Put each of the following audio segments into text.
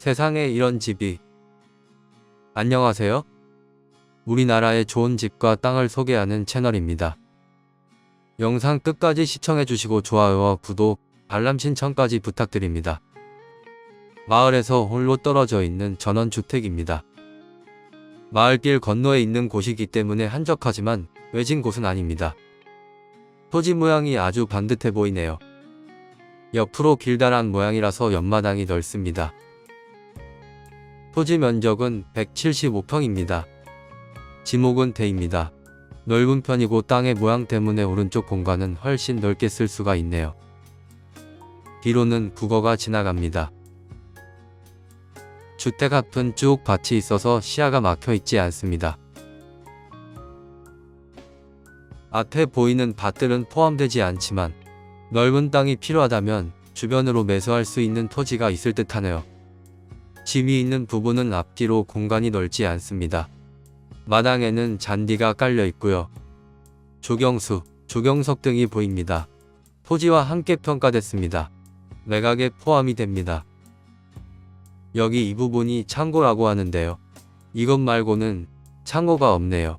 세상에 이런 집이. 안녕하세요. 우리나라의 좋은 집과 땅을 소개하는 채널입니다. 영상 끝까지 시청해주시고 좋아요와 구독, 알람 신청까지 부탁드립니다. 마을에서 홀로 떨어져 있는 전원주택입니다. 마을길 건너에 있는 곳이기 때문에 한적하지만 외진 곳은 아닙니다. 토지 모양이 아주 반듯해 보이네요. 옆으로 길다란 모양이라서 옆마당이 넓습니다. 토지 면적은 175평입니다. 지목은 대입니다. 넓은 편이고 땅의 모양 때문에 오른쪽 공간은 훨씬 넓게 쓸 수가 있네요. 뒤로는 국어가 지나갑니다. 주택 앞은 쭉 밭이 있어서 시야가 막혀 있지 않습니다. 앞에 보이는 밭들은 포함되지 않지만 넓은 땅이 필요하다면 주변으로 매수할 수 있는 토지가 있을 듯 하네요. 집이 있는 부분은 앞뒤로 공간이 넓지 않습니다. 마당에는 잔디가 깔려 있고요. 조경수, 조경석 등이 보입니다. 토지와 함께 평가됐습니다. 매각에 포함이 됩니다. 여기 이 부분이 창고라고 하는데요. 이것 말고는 창고가 없네요.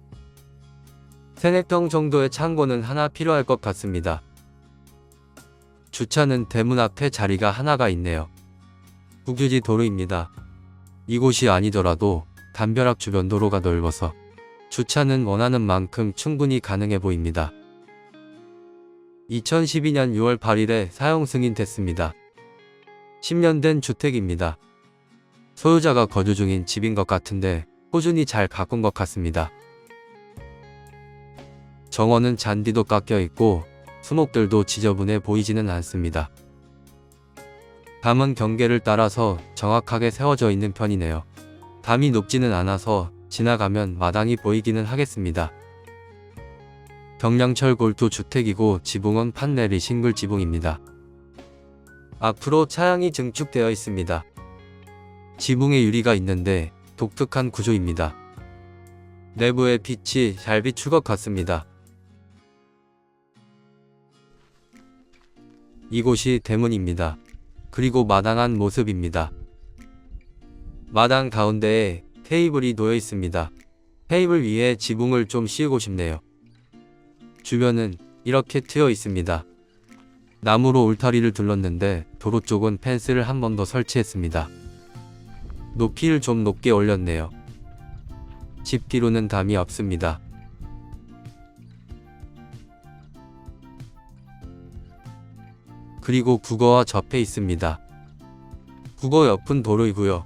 세네평 정도의 창고는 하나 필요할 것 같습니다. 주차는 대문 앞에 자리가 하나가 있네요. 국유지 도로입니다. 이곳이 아니더라도 담벼락 주변 도로가 넓어서 주차는 원하는 만큼 충분히 가능해 보입니다. 2012년 6월 8일에 사용 승인됐습니다. 10년 된 주택입니다. 소유자가 거주 중인 집인 것 같은데 꾸준히 잘 가꾼 것 같습니다. 정원은 잔디도 깎여 있고 수목들도 지저분해 보이지는 않습니다. 담은 경계를 따라서 정확하게 세워져 있는 편이네요. 담이 높지는 않아서 지나가면 마당이 보이기는 하겠습니다. 경량철 골투 주택이고 지붕은 판넬이 싱글 지붕입니다. 앞으로 차양이 증축되어 있습니다. 지붕에 유리가 있는데 독특한 구조입니다. 내부에 빛이 잘 비출 것 같습니다. 이곳이 대문입니다. 그리고 마당한 모습입니다. 마당 가운데에 테이블이 놓여 있습니다. 테이블 위에 지붕을 좀 씌우고 싶네요. 주변은 이렇게 트여 있습니다. 나무로 울타리를 둘렀는데 도로 쪽은 펜스를 한 번 더 설치했습니다. 높이를 좀 높게 올렸네요. 집 뒤로는 담이 없습니다. 그리고 국어와 접해 있습니다. 국어 옆은 도로이고요.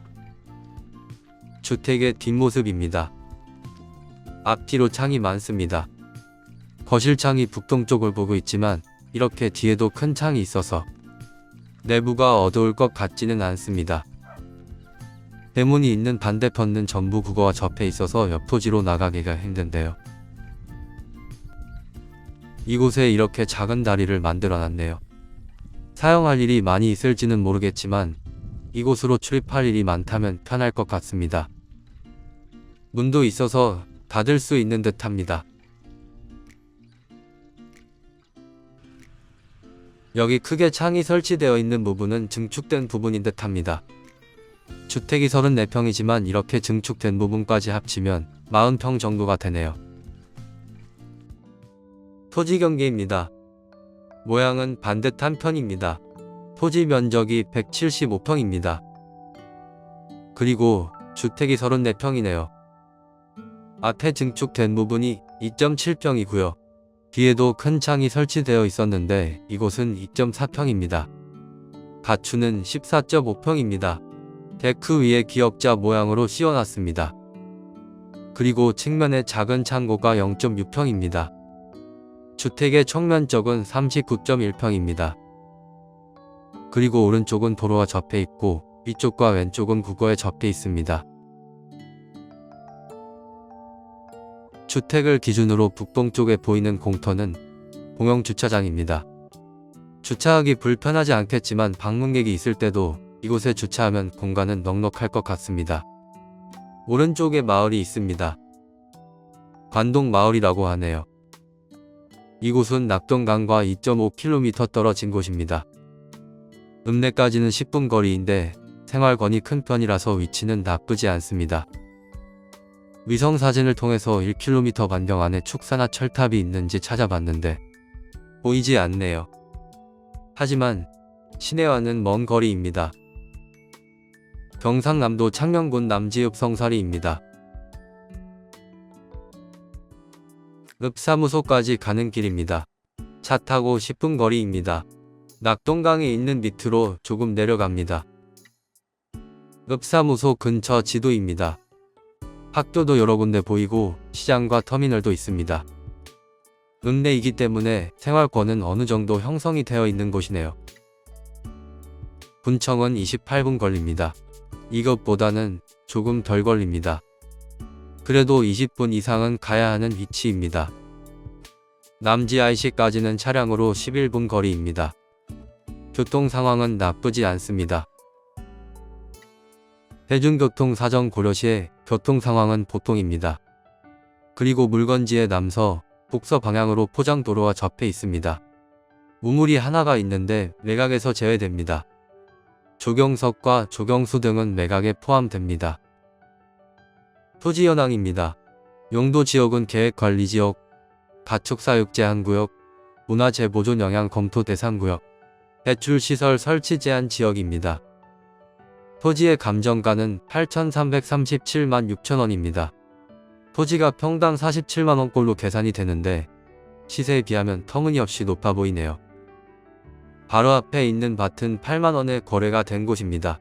주택의 뒷모습입니다. 앞뒤로 창이 많습니다. 거실 창이 북동쪽을 보고 있지만 이렇게 뒤에도 큰 창이 있어서 내부가 어두울 것 같지는 않습니다. 대문이 있는 반대편은 전부 국어와 접해 있어서 옆토지로 나가기가 힘든데요. 이곳에 이렇게 작은 다리를 만들어 놨네요. 사용할 일이 많이 있을지는 모르겠지만 이곳으로 출입할 일이 많다면 편할 것 같습니다. 문도 있어서 닫을 수 있는 듯 합니다. 여기 크게 창이 설치되어 있는 부분은 증축된 부분인 듯 합니다. 주택이 34평이지만 이렇게 증축된 부분까지 합치면 40평 정도가 되네요. 토지 경계입니다. 모양은 반듯한 편입니다. 토지 면적이 175평입니다. 그리고 주택이 34평이네요. 앞에 증축된 부분이 2.7평이고요. 뒤에도 큰 창이 설치되어 있었는데 이곳은 2.4평입니다. 가추는 14.5평입니다. 데크 위에 기역자 모양으로 씌워놨습니다. 그리고 측면에 작은 창고가 0.6평입니다. 주택의 총면적은 39.1평입니다. 그리고 오른쪽은 도로와 접해 있고 위쪽과 왼쪽은 국어에 접해 있습니다. 주택을 기준으로 북동쪽에 보이는 공터는 공영 주차장입니다. 주차하기 불편하지 않겠지만 방문객이 있을 때도 이곳에 주차하면 공간은 넉넉할 것 같습니다. 오른쪽에 마을이 있습니다. 관동 마을이라고 하네요. 이곳은 낙동강과 2.5km 떨어진 곳입니다. 읍내까지는 10분 거리인데 생활권이 큰 편이라서 위치는 나쁘지 않습니다. 위성 사진을 통해서 1km 반경 안에 축사나 철탑이 있는지 찾아봤는데 보이지 않네요. 하지만 시내와는 먼 거리입니다. 경상남도 창녕군 남지읍 성사리입니다. 읍사무소까지 가는 길입니다. 차 타고 10분 거리입니다. 낙동강이 있는 밑으로 조금 내려갑니다. 읍사무소 근처 지도입니다. 학교도 여러 군데 보이고 시장과 터미널도 있습니다. 읍내이기 때문에 생활권은 어느 정도 형성이 되어 있는 곳이네요. 분청은 28분 걸립니다. 이것보다는 조금 덜 걸립니다. 그래도 20분 이상은 가야 하는 위치입니다. 남지 IC까지는 차량으로 11분 거리입니다. 교통 상황은 나쁘지 않습니다. 대중교통 사정 고려시에 교통 상황은 보통입니다. 그리고 물건지의 남서, 북서 방향으로 포장도로와 접해 있습니다. 우물이 하나가 있는데 외곽에서 제외됩니다. 조경석과 조경수 등은 외곽에 포함됩니다. 토지 현황입니다. 용도 지역은 계획관리지역, 가축사육 제 한구역, 문화재보존 영향 검토 대상구역, 배출시설 설치 제한 지역입니다. 토지의 감정가는 8,337만 6천원입니다. 토지가 평당 47만원꼴로 계산이 되는데 시세에 비하면 터무니없이 높아 보이네요. 바로 앞에 있는 밭은 8만원에 거래가 된 곳입니다.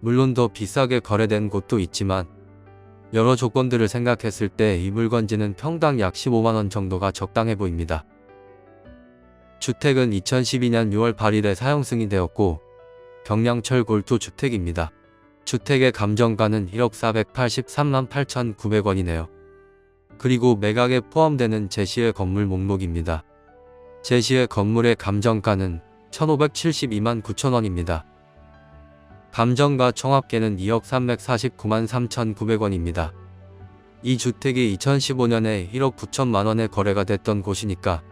물론 더 비싸게 거래된 곳도 있지만 여러 조건들을 생각했을 때 이 물건지는 평당 약 15만원 정도가 적당해 보입니다. 주택은 2012년 6월 8일에 사용 승인되었고 경량철 골투 주택입니다. 주택의 감정가는 1억 483만 8,900원이네요. 그리고 매각에 포함되는 제시의 건물 목록입니다. 제시의 건물의 감정가는 1,572만 9천원입니다. 감정가 총합계는 2억 349만 3,900원입니다. 이 주택이 2015년에 1억 9천만 원에 거래가 됐던 곳이니까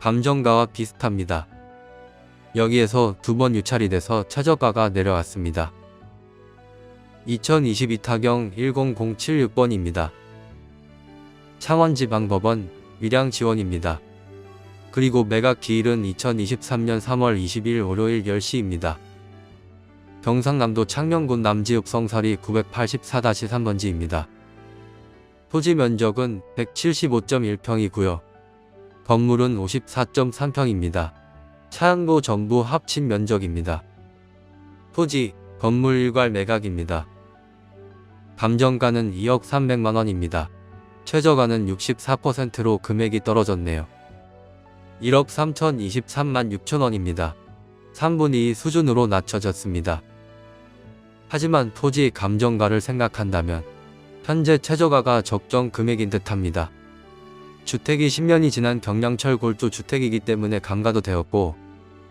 감정가와 비슷합니다. 여기에서 두 번 유찰이 돼서 최저가가 내려왔습니다. 2022 타경 10076번입니다. 창원지방법원 위량 지원입니다. 그리고 매각 기일은 2023년 3월 20일 월요일 10시입니다. 경상남도 창녕군 남지읍 성사리 984-3번지입니다. 토지 면적은 175.1평이고요. 건물은 54.3평입니다. 차양도 전부 합친 면적입니다. 토지, 건물 일괄 매각입니다. 감정가는 2억 300만원입니다. 최저가는 64%로 금액이 떨어졌네요. 1억 3023만 6천원입니다. 3분의 2 수준으로 낮춰졌습니다. 하지만 토지 감정가를 생각한다면 현재 최저가가 적정 금액인 듯합니다. 주택이 10년이 지난 경량철 골조 주택이기 때문에 감가도 되었고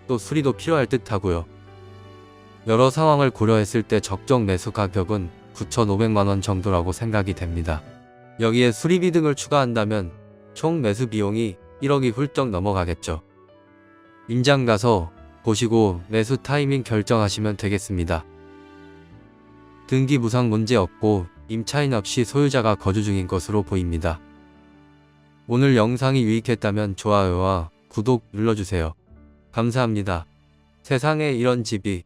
또 수리도 필요할 듯 하고요. 여러 상황을 고려했을 때 적정 매수 가격은 9,500만원 정도라고 생각이 됩니다. 여기에 수리비 등을 추가한다면 총 매수 비용이 1억이 훌쩍 넘어가겠죠. 임장 가서 보시고 매수 타이밍 결정하시면 되겠습니다. 등기 무상 문제 없고 임차인 없이 소유자가 거주 중인 것으로 보입니다. 오늘 영상이 유익했다면 좋아요와 구독 눌러주세요. 감사합니다. 세상에 이런 집이